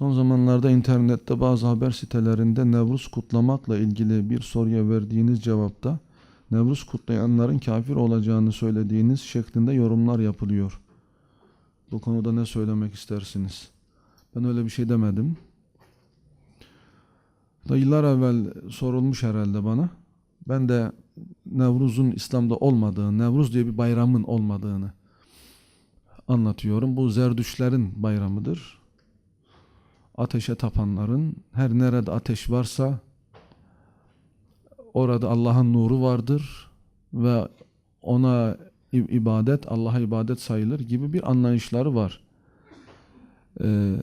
Son zamanlarda internette bazı haber sitelerinde Nevruz kutlamakla ilgili bir soruya verdiğiniz cevapta Nevruz kutlayanların kafir olacağını söylediğiniz şeklinde yorumlar yapılıyor. Bu konuda ne söylemek istersiniz? Ben öyle bir şey demedim. Da yıllar evvel sorulmuş herhalde bana. Ben de Nevruz'un İslam'da olmadığını, Nevruz diye bir bayramın olmadığını anlatıyorum. Bu Zerdüşlerin bayramıdır. Ateşe tapanların her nerede ateş varsa orada Allah'ın nuru vardır ve ona ibadet Allah'a ibadet sayılır gibi bir anlayışları var. Ee,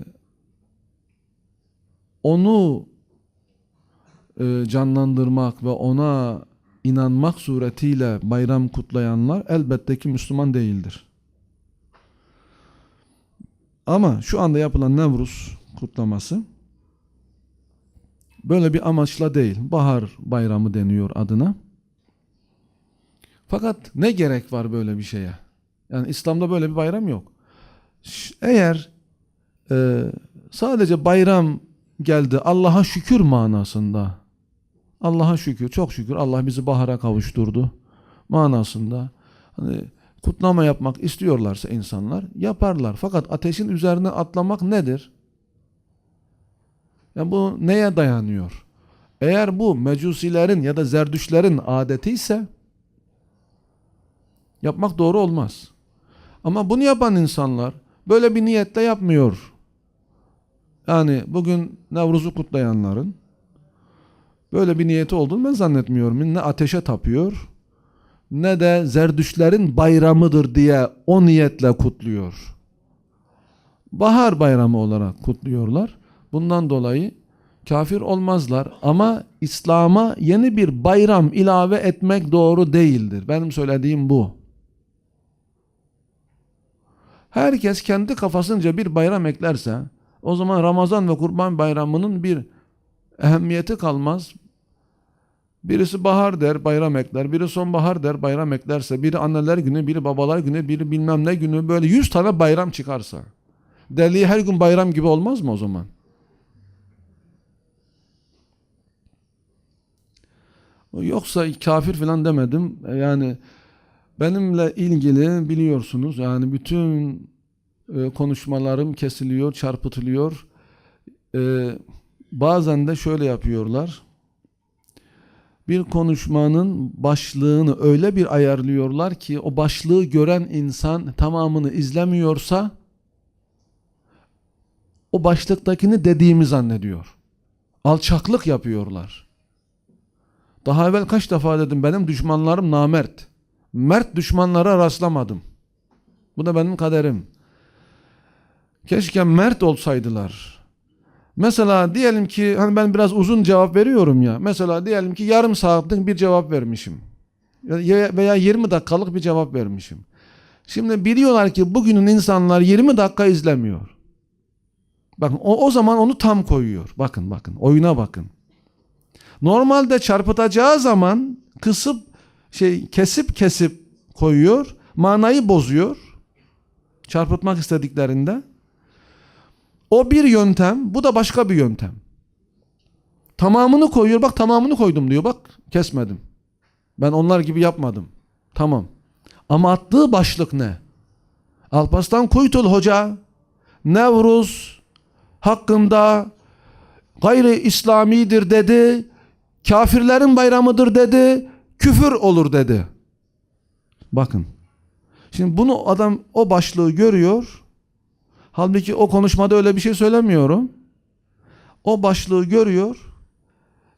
onu e, canlandırmak ve ona inanmak suretiyle bayram kutlayanlar elbette ki Müslüman değildir. Ama şu anda yapılan Nevruz kutlaması böyle bir amaçla değil. Bahar bayramı deniyor adına. Fakat ne gerek var böyle bir şeye? Yani İslam'da böyle bir bayram yok. Eğer e, sadece bayram geldi Allah'a şükür manasında Allah'a şükür, çok şükür Allah bizi bahara kavuşturdu manasında. Hani kutlama yapmak istiyorlarsa insanlar yaparlar. Fakat ateşin üzerine atlamak nedir? Yani bu neye dayanıyor? Eğer bu mecusilerin ya da zerdüşlerin adeti ise yapmak doğru olmaz. Ama bunu yapan insanlar böyle bir niyetle yapmıyor. Yani bugün Nevruz'u kutlayanların böyle bir niyeti olduğunu ben zannetmiyorum. Ne ateşe tapıyor ne de zerdüşlerin bayramıdır diye o niyetle kutluyor. Bahar bayramı olarak kutluyorlar. Bundan dolayı kafir olmazlar ama İslam'a yeni bir bayram ilave etmek doğru değildir. Benim söylediğim bu. Herkes kendi kafasınca bir bayram eklerse o zaman Ramazan ve Kurban Bayramı'nın bir ehemmiyeti kalmaz. Birisi bahar der, bayram ekler. Biri sonbahar der, bayram eklerse. Biri anneler günü, biri babalar günü, biri bilmem ne günü. Böyle yüz tane bayram çıkarsa. Deli her gün bayram gibi olmaz mı o zaman? Yoksa kafir falan demedim. Yani benimle ilgili biliyorsunuz yani bütün e, konuşmalarım kesiliyor, çarpıtılıyor. E, bazen de şöyle yapıyorlar. Bir konuşmanın başlığını öyle bir ayarlıyorlar ki o başlığı gören insan tamamını izlemiyorsa o başlıktakini dediğimi zannediyor. Alçaklık yapıyorlar. Daha evvel kaç defa dedim benim düşmanlarım namert. Mert düşmanlara rastlamadım. Bu da benim kaderim. Keşke mert olsaydılar. Mesela diyelim ki hani ben biraz uzun cevap veriyorum ya. Mesela diyelim ki yarım saatlik bir cevap vermişim. Ya- Veya 20 dakikalık bir cevap vermişim. Şimdi biliyorlar ki bugünün insanlar 20 dakika izlemiyor. Bakın o, o zaman onu tam koyuyor. Bakın bakın oyuna bakın. Normalde çarpıtacağı zaman kısıp şey kesip kesip koyuyor. Manayı bozuyor. Çarpıtmak istediklerinde. O bir yöntem, bu da başka bir yöntem. Tamamını koyuyor. Bak tamamını koydum diyor. Bak kesmedim. Ben onlar gibi yapmadım. Tamam. Ama attığı başlık ne? Alparslan Kuytul Hoca Nevruz hakkında gayri İslamidir dedi. Kafirlerin bayramıdır dedi. Küfür olur dedi. Bakın. Şimdi bunu adam o başlığı görüyor. Halbuki o konuşmada öyle bir şey söylemiyorum. O başlığı görüyor.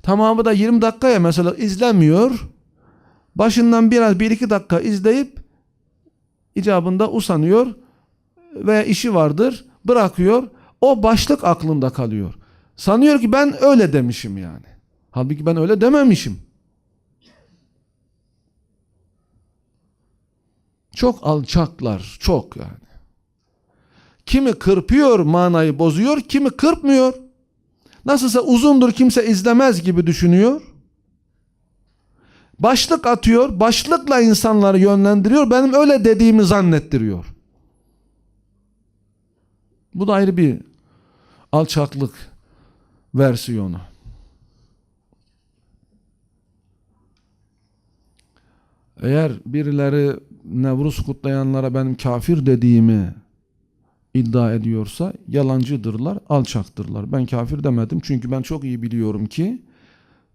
Tamamı da 20 dakikaya mesela izlemiyor. Başından biraz bir iki dakika izleyip icabında usanıyor ve işi vardır bırakıyor. O başlık aklında kalıyor. Sanıyor ki ben öyle demişim yani. Halbuki ben öyle dememişim. Çok alçaklar, çok yani. Kimi kırpıyor manayı bozuyor, kimi kırpmıyor. Nasılsa uzundur kimse izlemez gibi düşünüyor. Başlık atıyor, başlıkla insanları yönlendiriyor. Benim öyle dediğimi zannettiriyor. Bu da ayrı bir alçaklık versiyonu. Eğer birileri Nevruz kutlayanlara benim kafir dediğimi iddia ediyorsa yalancıdırlar, alçaktırlar. Ben kafir demedim çünkü ben çok iyi biliyorum ki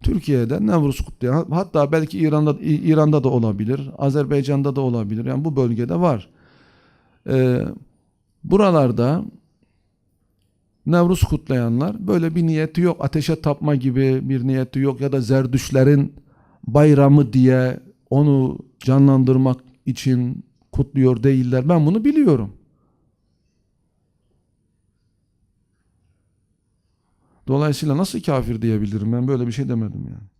Türkiye'de Nevruz kutlayan hatta belki İran'da İran'da da olabilir, Azerbaycan'da da olabilir. Yani bu bölgede var. Ee, buralarda Nevruz kutlayanlar böyle bir niyeti yok. Ateşe tapma gibi bir niyeti yok ya da Zerdüşlerin bayramı diye onu canlandırmak için kutluyor değiller. Ben bunu biliyorum. Dolayısıyla nasıl kafir diyebilirim? Ben böyle bir şey demedim yani.